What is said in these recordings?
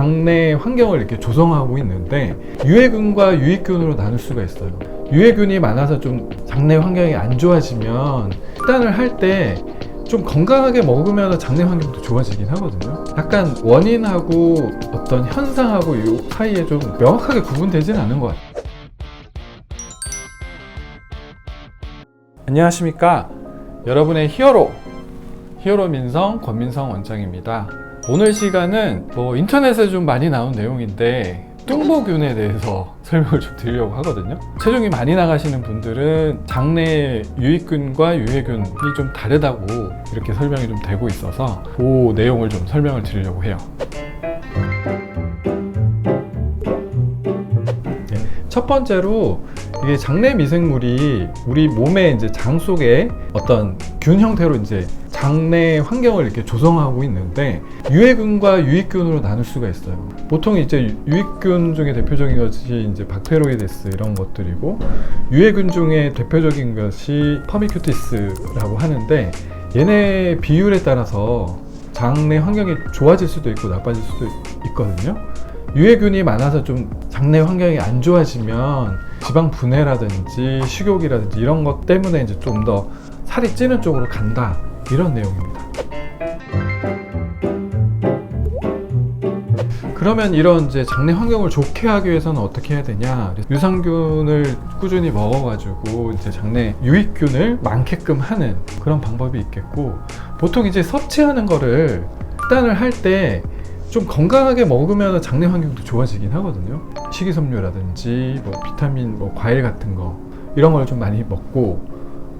장내 환경을 이렇게 조성하고 있는데 유해균과 유익균으로 나눌 수가 있어요. 유해균이 많아서 좀 장내 환경이 안 좋아지면 식단을 할 때 좀 건강하게 먹으면 장내 환경도 좋아지긴 하거든요. 약간 원인하고 어떤 현상하고 이 사이에 좀 명확하게 구분되지는 않은 것 같아요. 안녕하십니까. 여러분의 히어로, 히어로 민성 권민성 원장입니다. 오늘 시간은 뭐 인터넷에 좀 많이 나온 내용인데 뚱보균에 대해서 설명을 좀 드리려고 하거든요. 체중이 많이 나가시는 분들은 장내 유익균과 유해균이 좀 다르다고 이렇게 설명이 좀 되고 있어서 그 내용을 좀 설명을 드리려고 해요. 네, 첫 번째로 이게 장내 미생물이 우리 몸의 이제 장 속에 어떤 균 형태로 이제 장내 환경을 이렇게 조성하고 있는데 유해균과 유익균으로 나눌 수가 있어요. 보통 이제 유익균 중에 대표적인 것이 이제 박테로이데스 이런 것들이고 유해균 중에 대표적인 것이 퍼미큐티스라고 하는데 얘네 비율에 따라서 장내 환경이 좋아질 수도 있고 나빠질 수도 있거든요. 유해균이 많아서 좀 장내 환경이 안 좋아지면 지방 분해라든지 식욕이라든지 이런 것 때문에 이제 좀 더 살이 찌는 쪽으로 간다 이런 내용입니다. 그러면 이런 이제 장내 환경을 좋게 하기 위해서는 어떻게 해야 되냐? 유산균을 꾸준히 먹어가지고 이제 장내 유익균을 많게끔 하는 그런 방법이 있겠고 보통 이제 섭취하는 거를 식단을 할 때 좀 건강하게 먹으면 장내 환경도 좋아지긴 하거든요. 식이섬유라든지 뭐 비타민, 뭐 과일 같은 거 이런 걸 좀 많이 먹고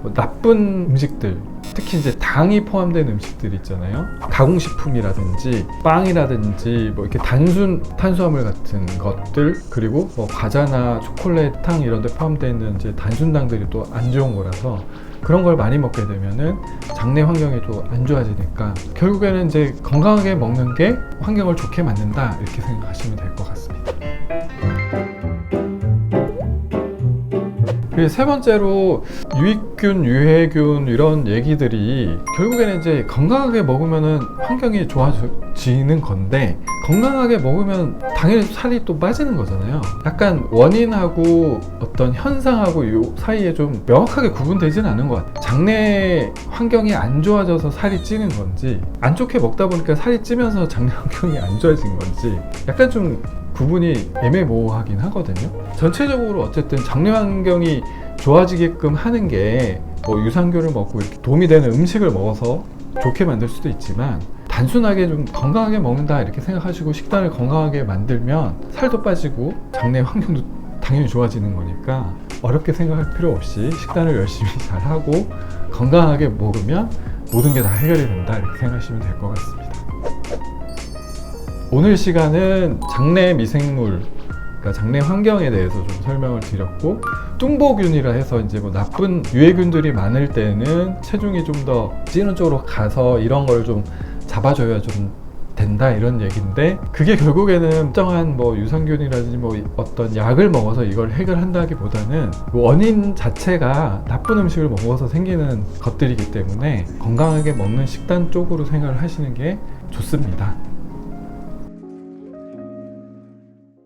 뭐 나쁜 음식들 특히 이제 당이 포함된 음식들 있잖아요. 가공식품이라든지 빵이라든지 뭐 이렇게 단순 탄수화물 같은 것들 그리고 뭐 과자나 초콜릿, 탕 이런 데 포함되어 있는 이제 단순 당들이 또 안 좋은 거라서 그런 걸 많이 먹게 되면은 장내 환경이 또 안 좋아지니까 결국에는 이제 건강하게 먹는 게 환경을 좋게 만든다 이렇게 생각하시면 될 것 같습니다. 그리고 세 번째로 유익균, 유해균 이런 얘기들이 결국에는 이제 건강하게 먹으면은 환경이 좋아지는 건데 건강하게 먹으면 당연히 살이 또 빠지는 거잖아요. 약간 원인하고 어떤 현상하고 이 사이에 좀 명확하게 구분되지는 않은 것 같아요. 장내 환경이 안 좋아져서 살이 찌는 건지 안 좋게 먹다 보니까 살이 찌면서 장내 환경이 안 좋아진 건지 약간 좀 구분이 애매모호하긴 하거든요. 전체적으로 어쨌든 장내 환경이 좋아지게끔 하는 게 뭐 유산균을 먹고 이렇게 도움이 되는 음식을 먹어서 좋게 만들 수도 있지만 단순하게 좀 건강하게 먹는다 이렇게 생각하시고 식단을 건강하게 만들면 살도 빠지고 장내 환경도 당연히 좋아지는 거니까 어렵게 생각할 필요 없이 식단을 열심히 잘 하고 건강하게 먹으면 모든 게 다 해결이 된다 이렇게 생각하시면 될 것 같습니다. 오늘 시간은 장내 미생물, 그러니까 장내 환경에 대해서 좀 설명을 드렸고 뚱보균이라 해서 이제 뭐 나쁜 유해균들이 많을 때는 체중이 좀 더 찌는 쪽으로 가서 이런 걸 좀 잡아줘야 좀 된다 이런 얘기인데 그게 결국에는 특정한 뭐 유산균이라든지 뭐 어떤 약을 먹어서 이걸 해결한다기보다는 원인 자체가 나쁜 음식을 먹어서 생기는 것들이기 때문에 건강하게 먹는 식단 쪽으로 생각을 하시는 게 좋습니다.